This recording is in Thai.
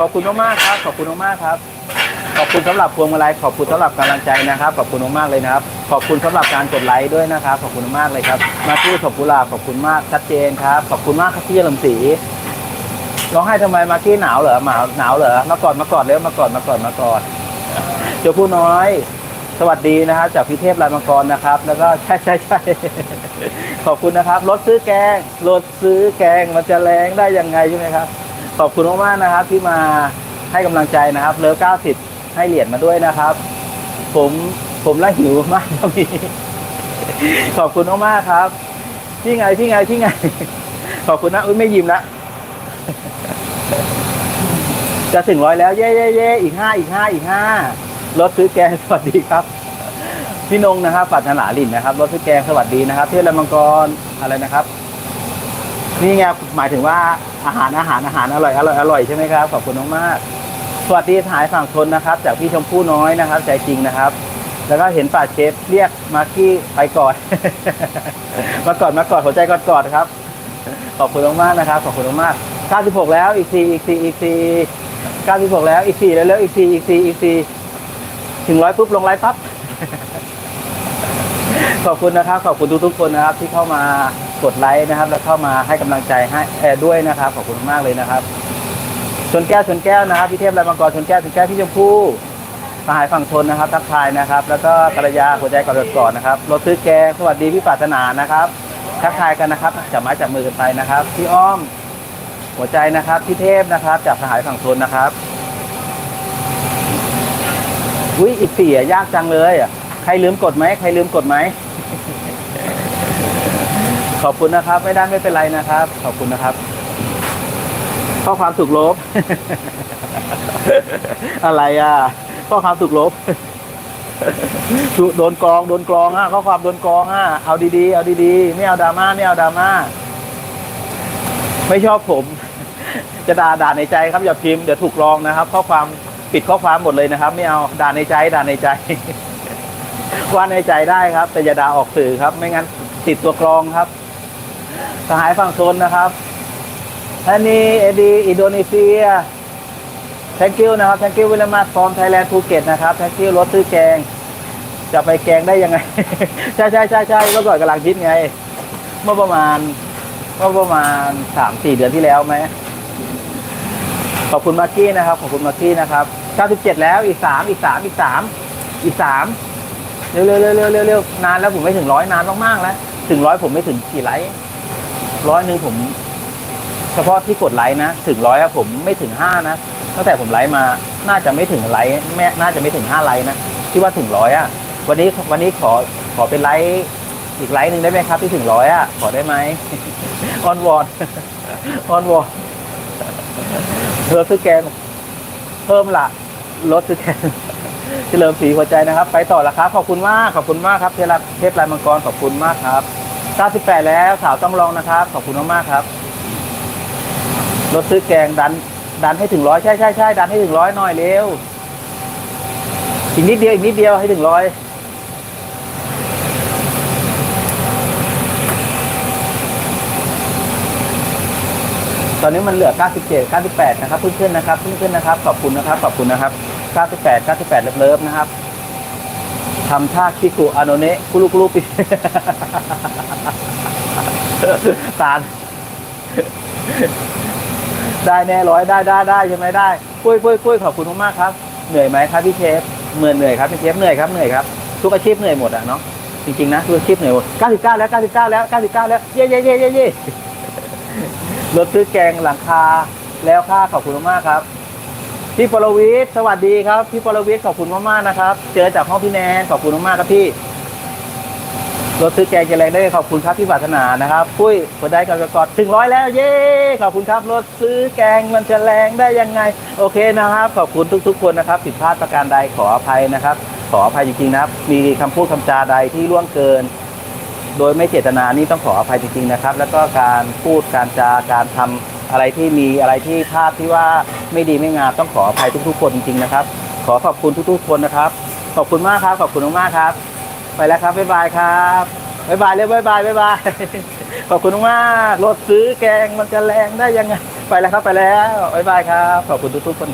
ขอบคุณมากๆครับ ขอบคุณมากๆครับ ขอบคุณสำหรับพวงมาลัยขอบคุณสำหรับกำลังใจนะครับ ขอบคุณมากๆเลยนะครับ ขอบคุณสำหรับการกดไลค์ด้วยนะครับ ขอบคุณมากเลยครับ มาพูดขอบกุหลาขอบคุณมากชัดเจนครับ ขอบคุณมากครับพี่ลำศรีร้องไห้ทำไมมากี้หนาวเหรอหนาวหนาวเหรอมากอดมากอดเร็วมากอดมากอดมากอดเจ้าผู้น้อย สวัสดีนะครับจากพิเทพรายมังกรนะครับ แล้วก็ใช่ใช่ใช่ขอบคุณนะครับรถซื้อแกงรถซื้อแกงมันจะแรงได้ยังไงใช่ไหมครับ ขอบคุณมากๆนะครับ ที่มาให้กำลังใจนะครับเลิฟ90ให้เหรียญมาด้วยนะครับ ผมผมละหิวมากตอนนี้ขอบคุณมากๆครับที่ไงที่ไงที่ไง ขอบคุณนะอุ้ยไม่ยิ้มละจะถึงร้อยแล้วเย่เย่เย่อีกห้าอีกห้าอีกห้ารถซื้อแกงสวัสดีครับ พี่นงนะครับปัตนาลินนะครับรถซื้อแกงสวัสดีนะครับเทพลมังกรอะไรนะครับ นี่ไงหมายถึงว่าอาหารอาหารอาหารอร่อยอร่อยอร่อยใช่ไหมครับขอบคุณมากๆสวัสดีถ่ายฝั่งทนนะครับ จากพี่ชมพู่น้อยนะครับ ใจจริงนะครับ แล้วก็เห็นป่าเชฟเรียกมากกี้ไปก่อนมากอนมากอนหัวใจกอดกอดครับ ขอบคุณมากๆนะครับ ขอบคุณมากๆ96 แล้วอีกสี่อีกสี่อีกสี่96 แล้วอีกสี่แล้วแล้วอีกสี่อีกสี่อีกสี่ถึงร้อยปุ๊บลงไลฟ์ปั๊บขอบคุณนะครับ ขอบคุณทุกๆคนนะครับ ที่เข้ามา กดไลค์นะครับ แล้วเข้ามาให้กำลังใจให้แอร์ด้วยนะครับ ขอบคุณมากเลยนะครับ ชนแก้วชนแก้วนะครับพี่เทพไรมังกรชนแก้วชนแก้วพี่ชมพู่สหายฝั่งทนนะครับ ทักทายนะครับ แล้วก็กัลยาหัวใจกอดกอดนะครับรถซื้อแกงสวัสดีพี่ปรารถนานะครับ ทักทายกันนะครับจับไม้จับมือกันไปนะครับพี่อ้อมหัวใจนะครับพี่เทพนะครับ จากสหายฝั่งทนนะครับอุ้ยอีกสี่ยากจังเลยอะใครลืมกดไหมใครลืมกดไหม ขอบคุณนะครับ ไม่ได้ไม่เป็นไรนะครับ ขอบคุณนะครับ ข้อความถูกลบ อะไรอะ ข้อความถูกลบโดนกรองโดนกรองอะข้อความโดนกรองอะเอาดีๆเอาดีๆไม่เอาดราม่าไม่เอาดราม่าไม่ชอบผม จะด่าด่าในใจครับอย่าพิมพ์เดี๋ยวถูกกรองนะครับ ข้อความปิดข้อความหมดเลยนะครับ ไม่เอาด่าในใจด่าในใจว่าในใจได้ครับ แต่อย่าด่าออกสื่อครับ ไม่งั้นติดตัวกรองครับ สหายฝั่งทนนะครับอันนี้เอดีอินโดนีเซีย thank you นะครับ thank you วิลมาฟอร์มไทยแลนด์ภูเก็ตนะครับ thank you รถซื้อแกง จะไปแกงได้ยังไง ใช่ใช่ใช่ใช่เมื่อก่อนกำลังคิดไง เมื่อประมาณเมื่อประมาณสามสี่เดือนที่แล้วไหมขอบคุณมากกี้นะครับ ขอบคุณมากกี้นะครับ97แล้วอีกสามอีกสามอีกสามอีกสามเร็วเร็วเร็วเร็วเร็วเร็วนานแล้วผมไม่ถึงร้อยนานมากๆแล้ว ถึงร้อยผมไม่ถึงกี่ไลค์ ร้อยหนึ่งผม เฉพาะที่กดไลค์นะ ถึงร้อยอะผมไม่ถึงห้านะตั้งแต่ผมไลค์มาน่าจะไม่ถึงไลค์แม่น่าจะไม่ถึงห้าไลค์นะที่ว่าถึงร้อยอะวันนี้วันนี้ขอขอเป็นไลค์อีกไลค์หนึ่งได้ไหมครับ ที่ถึงร้อยอะขอได้ไหมออนวอนออนวอนรถซื้อแกงเพิ่มละรถซื้อแกงเฉลิมศรีหัวใจนะครับ ไปต่อล้วครับ ขอบคุณมาก ขอบคุณมากครับเทพเทพลายมังกรขอบคุณมากครับ 98 แล้วสาวต้องลองนะครับ ขอบคุณมากๆครับ รถซื้อแกงดัน ดันให้ถึงร้อยใช่ใช่ใช่ดันให้ถึงร้อยหน่อยเร็ว อีกนิดเดียวอีกนิดเดียวให้ถึงร้อยตอนนี้มันเหลือ 97 98 นะครับเพิ่งขึ้นนะครับเพิ่งขึ้นนะครับ ขอบคุณนะครับ ขอบคุณนะครับ 98 98 เลิฟๆนะครับทำท่าคิกุอโนเนะกุลุกุลุปิ ตาลได้แน่ร้อยได้ได้ได้ใช่ไหมได้ปุ้ยปุ้ยปุ้ยขอบคุณมากๆครับ เหนื่อยไหมครับพี่เชฟเหนื่อยเหนื่อยครับพี่เชฟเหนื่อยครับเหนื่อยครับทุกอาชีพเหนื่อยหมดอะเนาะจริงๆนะทุกอาชีพเหนื่อยหมด99 แล้ว 99 แล้ว 99 แล้วเย่เย่เย่เย่เย่รถซื้อแกงหลังคาแล้วค่าขอบคุณมากๆครับพี่ปรวิทย์สวัสดีครับ พี่ปรวิทย์ขอบคุณมากๆนะครับ เจอจากห้องพี่แนนขอบคุณมากๆครับพี่ รถซื้อแกงจะแรงได้ขอบคุณครับพี่ปรารถนานะครับปุ้ยกดได้กดกดถึงร้อยแล้วเย้ขอบคุณครับรถซื้อแกงมันจะแรงได้ยังไง โอเคนะครับ ขอบคุณทุก ๆ คนนะครับผิดพลาดประการใดขออภัยนะครับ ขออภัยจริงๆนะครับ มีคำพูดคำจาใดที่ล่วงเกิน โดยไม่เจตนานี่ต้องขออภัยจริงๆนะครับ แล้วก็การพูดการจาการทำอะไรที่มีอะไรที่ภาพที่ว่าไม่ดีไม่งามต้องขออภัยทุกๆคนจริงๆนะครับ ขอขอบคุณทุกๆคนนะครับ ขอบคุณมากครับ ขอบคุณมากๆครับ ไปแล้วครับบ๊ายบายครับบ๊ายบายเร็วบ๊ายบายบ๊ายบายขอบคุณมากรถซื้อแกงมันจะแรงได้ยังไงไปแล้วครับไปแล้วบ๊ายบายครับขอบคุณทุกๆคนครับ